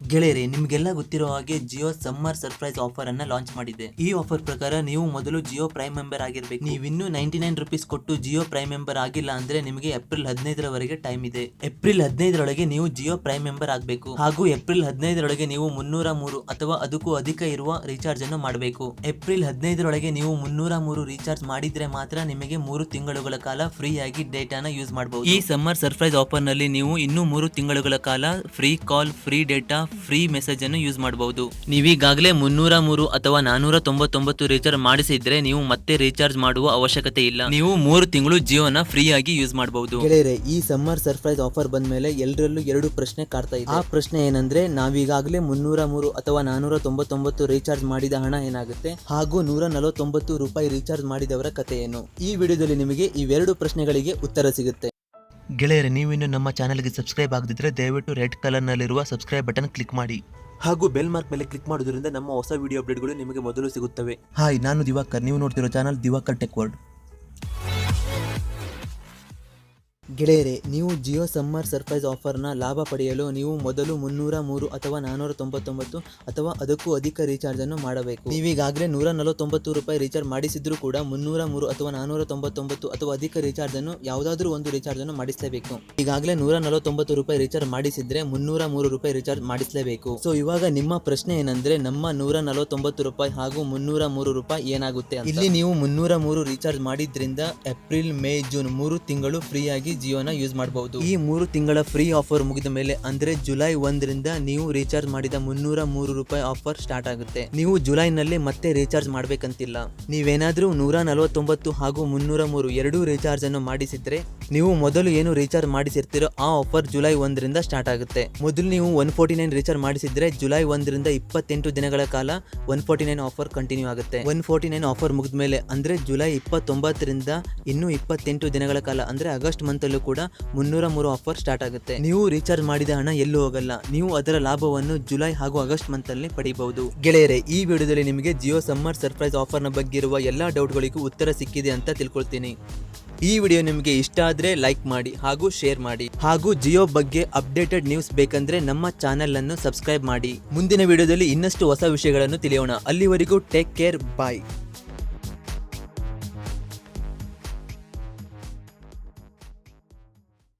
ಗೆಳೆಯರೆ, ನಿಮಗೆಲ್ಲ ಗೊತ್ತಿರೋ ಹಾಗೆ ಜಿಯೋ ಸಮ್ಮರ್ ಸರ್ಪ್ರೈಸ್ ಆಫರ್ ಅನ್ನ ಲಾಂಚ್ ಮಾಡಿದೆ. ಈ ಆಫರ್ ಪ್ರಕಾರ ನೀವು ಮೊದಲು ಜಿಯೋ ಪ್ರೈಮ್ ಮೆಂಬರ್ ಆಗಿರ್ಬೇಕು. ನೀವು ಇನ್ನೂ ನೈಂಟಿ ನೈನ್ ರುಪೀಸ್ ಕೊಟ್ಟು ಜಿಯೋ ಪ್ರೈಮ್ ಮೆಂಬರ್ ಆಗಿಲ್ಲ ಅಂದ್ರೆ ನಿಮಗೆ ಏಪ್ರಿಲ್ ಹದಿನೈದರವರೆಗೆ ಟೈಮ್ ಇದೆ. ಏಪ್ರಿಲ್ ಹದಿನೈದರೊಳಗೆ ನೀವು ಜಿಯೋ ಪ್ರೈಮ್ ಮೆಂಬರ್ ಆಗಬೇಕು. ಹಾಗೂ ಏಪ್ರಿಲ್ ಹದಿನೈದರೊಳಗೆ ನೀವು ಮುನ್ನೂರ ಮೂರು ಅಥವಾ ಅದಕ್ಕೂ ಅಧಿಕ ಇರುವ ರೀಚಾರ್ಜ್ ಅನ್ನು ಮಾಡಬೇಕು. ಏಪ್ರಿಲ್ ಹದಿನೈದರೊಳಗೆ ನೀವು ಮುನ್ನೂರ ಮೂರು ರೀಚಾರ್ಜ್ ಮಾಡಿದ್ರೆ ಮಾತ್ರ ನಿಮಗೆ ಮೂರು ತಿಂಗಳುಗಳ ಕಾಲ ಫ್ರೀ ಆಗಿ ಡೇಟಾನ ಯೂಸ್ ಮಾಡಬಹುದು ಈ ಸಮ್ಮರ್ ಸರ್ಪ್ರೈಸ್ ಆಫರ್ನಲ್ಲಿ ನೀವು ಇನ್ನೂ ಮೂರು ತಿಂಗಳುಗಳ ಕಾಲ free call, free data free message ಅನ್ನು ಯೂಸ್ ಮಾಡಬಹುದು. ನೀವೀಗಾಗಲೇ ಮುನ್ನೂರ ಮೂರು ಅಥವಾ ನಾನೂರ ತೊಂಬತ್ತೊಂಬತ್ತು ರೀಚಾರ್ಜ್ ಮಾಡಿಸಿದ್ರೆ ನೀವು ಮತ್ತೆ ರೀಚಾರ್ಜ್ ಮಾಡುವ ಅವಶ್ಯಕತೆ ಇಲ್ಲ. ನೀವು ಮೂರು ತಿಂಗಳು ಜಿಯೋನ ಫ್ರೀ ಆಗಿ ಯೂಸ್ ಮಾಡಬಹುದು. ಈ ಸಮ್ಮರ್ ಸರ್ಪ್ರೈಸ್ ಆಫರ್ ಬಂದ ಮೇಲೆ ಎಲ್ಲರಲ್ಲೂ ಎರಡು ಪ್ರಶ್ನೆ ಕಾಡ್ತಾ ಇದೆ. ಆ ಪ್ರಶ್ನೆ ಏನಂದ್ರೆ, ನಾವೀಗಾಗಲೇ ಮುನ್ನೂರ ಮೂರು ಅಥವಾ ನಾನೂರ ತೊಂಬತ್ತೊಂಬತ್ತು ರೀಚಾರ್ಜ್ ಮಾಡಿದ ಹಣ ಏನಾಗುತ್ತೆ? ಹಾಗೂ ನೂರ ನಲವತ್ತೊಂಬತ್ತು ರೂಪಾಯಿ ರೀಚಾರ್ಜ್ ಮಾಡಿದವರ ಕಥೆ ಏನು? ಈ ವಿಡಿಯೋದಲ್ಲಿ ನಿಮಗೆ ಇವೆರಡು ಪ್ರಶ್ನೆಗಳಿಗೆ ಉತ್ತರ ಸಿಗುತ್ತೆ. ಗೆಳೆಯರೆ ನೀವಿನ್ನು ನಮ್ಮ ಚಾನೆಲ್ಗೆ ಸಬ್ಸ್ಕ್ರೈಬ್ ಆಗದಿದ್ರೆ ದಯವಿಟ್ಟು ರೆಡ್ ಕಲರ್ನಲ್ಲಿರುವ ಸಬ್ಸ್ಕ್ರೈಬ್ ಬಟನ್ ಕ್ಲಿಕ್ ಮಾಡಿ. ಹಾಗೂ ಬೆಲ್ ಮಾರ್ಕ್ ಮೇಲೆ ಕ್ಲಿಕ್ ಮಾಡೋದ್ರಿಂದ ನಮ್ಮ ಹೊಸ ವಿಡಿಯೋ ಅಪ್ಡೇಟ್ಗಳು ನಿಮಗೆ ಮೊದಲು ಸಿಗುತ್ತವೆ. ಹಾಯ್ ನಾನು ದಿವಾಕರ್. ನೀವು ನೋಡ್ತಿರೋ ಚಾನಲ್ ದಿವಾಕರ್ ಟೆಕ್ ವರ್ಡ್ ಗೆಳೆಯರೆ, ನೀವು ಜಿಯೋ ಸಮ್ಮರ್ ಸರ್ಪ್ರೈಸ್ ಆಫರ್ನ ಲಾಭ ಪಡೆಯಲು ನೀವು ಮೊದಲು ಮುನ್ನೂರ ಮೂರು ಅಥವಾ ನಾನೂರ ತೊಂಬತ್ತೊಂಬತ್ತು ಅಥವಾ ಅದಕ್ಕೂ ಅಧಿಕ ರೀಚಾರ್ಜ್ ಅನ್ನು ಮಾಡಬೇಕು. ನೀವೀಗಾಗಲೇ ನೂರ ನಲವತ್ತೊಂಬತ್ತು ರೂಪಾಯಿ ರೀಚಾರ್ಜ್ ಮಾಡಿಸಿದ್ರೂ ಕೂಡ ಮುನ್ನೂರ ಮೂರು ಅಥವಾ ನಾನೂರ ತೊಂಬತ್ತೊಂಬತ್ತು ಅಥವಾ ಅಧಿಕ ರೀಚಾರ್ಜ್ ಅನ್ನು ಯಾವುದಾದ್ರೂ ಒಂದು ರೀಚಾರ್ಜ್ ಅನ್ನು ಮಾಡಿಸಲೇಬೇಕು. ಈಗಾಗಲೇ ನೂರ ನಲವತ್ತೊಂಬತ್ತು ರೂಪಾಯಿ ರೀಚಾರ್ಜ್ ಮಾಡಿಸಿದ್ರೆ ಮುನ್ನೂರ ಮೂರು ರೂಪಾಯಿ ರೀಚಾರ್ಜ್ ಮಾಡಿಸಲೇಬೇಕು. ಸೊ ಇವಾಗ ನಿಮ್ಮ ಪ್ರಶ್ನೆ ಏನಂದ್ರೆ ನಮ್ಮ ನೂರ ನಲವತ್ತೊಂಬತ್ತು ರೂಪಾಯಿ ಹಾಗೂ ಮುನ್ನೂರ ಮೂರು ರೂಪಾಯಿ ಏನಾಗುತ್ತೆ ಇಲ್ಲಿ ನೀವು ಮುನ್ನೂರ ಮೂರು ರೀಚಾರ್ಜ್ ಮಾಡಿದ್ರಿಂದ ಏಪ್ರಿಲ್, ಮೇ, ಜೂನ್ ಮೂರು ತಿಂಗಳು ಫ್ರೀ ಆಗಿ ಜಿಯೋನ ಯೂಸ್ ಮಾಡಬಹುದು ಈ ಮೂರು ತಿಂಗಳ ಫ್ರೀ ಆಫರ್ ಮುಗಿದ ಮೇಲೆ ಅಂದ್ರೆ ಜುಲೈ ಒಂದರಿಂದ ನೀವು ರೀಚಾರ್ಜ್ ಮಾಡಿದ ಮುನ್ನೂರ ಮೂರು ರೂಪಾಯಿ ಆಫರ್ ಸ್ಟಾರ್ಟ್ ಆಗುತ್ತೆ. ನೀವು ಜುಲೈನಲ್ಲಿ ಮತ್ತೆ ರೀಚಾರ್ಜ್ ಮಾಡಬೇಕಂತಿಲ್ಲ. ನೀವೇನಾದ್ರೂ ನೂರ ನಲವತ್ತೊಂಬತ್ತು ಹಾಗೂ ಮುನ್ನೂರ ಮೂರು ಎರಡೂ ರೀಚಾರ್ಜ್ ಅನ್ನು ಮಾಡಿಸಿದ್ರೆ ನೀವು ಮೊದಲು ಏನು ರೀಚಾರ್ಜ್ ಮಾಡಿಸಿರ್ತೀರೋ ಆ ಆಫರ್ ಜುಲೈ ಒಂದರಿಂದ ಸ್ಟಾರ್ಟ್ ಆಗುತ್ತೆ. ಮೊದಲು ನೀವು ಒನ್ ಫೋರ್ಟಿ ನೈನ್ ರೀಚಾರ್ಜ್ ಮಾಡಿಸಿದ್ರೆ ಜುಲೈ ಒಂದರಿಂದ ಇಪ್ಪತ್ತೆಂಟು ದಿನಗಳ ಕಾಲ one forty nine offer continue ಆಗುತ್ತೆ. ಒನ್ ಫೋರ್ಟಿ ನೈನ್ ಆಫರ್ ಮುಗಿದ ಮೇಲೆ ಅಂದ್ರೆ ಜುಲೈ ಇಪ್ಪತ್ತೊಂಬತ್ತರಿಂದ ಇನ್ನೂ ಇಪ್ಪತ್ತೆಂಟು ದಿನಗಳ ಕಾಲ ಅಂದ್ರೆ ಆಗಸ್ಟ್ ಮಂತ್ ಅಲ್ಲೂ ಕೂಡ ಮುನ್ನೂರ ಮೂರು ಆಫರ್ ಸ್ಟಾರ್ಟ್ ಆಗುತ್ತೆ. ನೀವು ರೀಚಾರ್ಜ್ ಮಾಡಿದ ಹಣ ಎಲ್ಲೂ ಹೋಗಲ್ಲ. ನೀವು ಅದರ ಲಾಭವನ್ನು ಜುಲೈ ಹಾಗೂ ಆಗಸ್ಟ್ ಮಂತ್ ಅಲ್ಲಿ ಪಡೆಯಬಹುದು ಗೆಳೆಯರೆ, ಈ ವಿಡಿಯೋದಲ್ಲಿ ನಿಮಗೆ ಜಿಯೋ ಸಮ್ಮರ್ ಸರ್ಪ್ರೈಸ್ ಆಫರ್ನ ಬಗ್ಗೆ ಇರುವ ಎಲ್ಲಾ ಡೌಟ್ಗಳಿಗೂ ಉತ್ತರ ಸಿಕ್ಕಿದೆ ಅಂತ ತಿಳ್ಕೊಳ್ತೀನಿ. ಈ ವಿಡಿಯೋ ನಿಮಗೆ ಇಷ್ಟ ಆದ್ರೆ ಲೈಕ್ ಮಾಡಿ ಹಾಗೂ ಶೇರ್ ಮಾಡಿ. ಹಾಗೂ ಜಿಯೋ ಬಗ್ಗೆ ಅಪ್ಡೇಟೆಡ್ ನ್ಯೂಸ್ ಬೇಕಂದ್ರೆ ನಮ್ಮ ಚಾನೆಲ್ ಅನ್ನು ಸಬ್ಸ್ಕ್ರೈಬ್ ಮಾಡಿ. ಮುಂದಿನ ವಿಡಿಯೋದಲ್ಲಿ ಇನ್ನಷ್ಟು ಹೊಸ ವಿಷಯಗಳನ್ನು ತಿಳಿಯೋಣ. ಅಲ್ಲಿವರೆಗೂ ಟೇಕ್ ಕೇರ್ ಬಾಯ್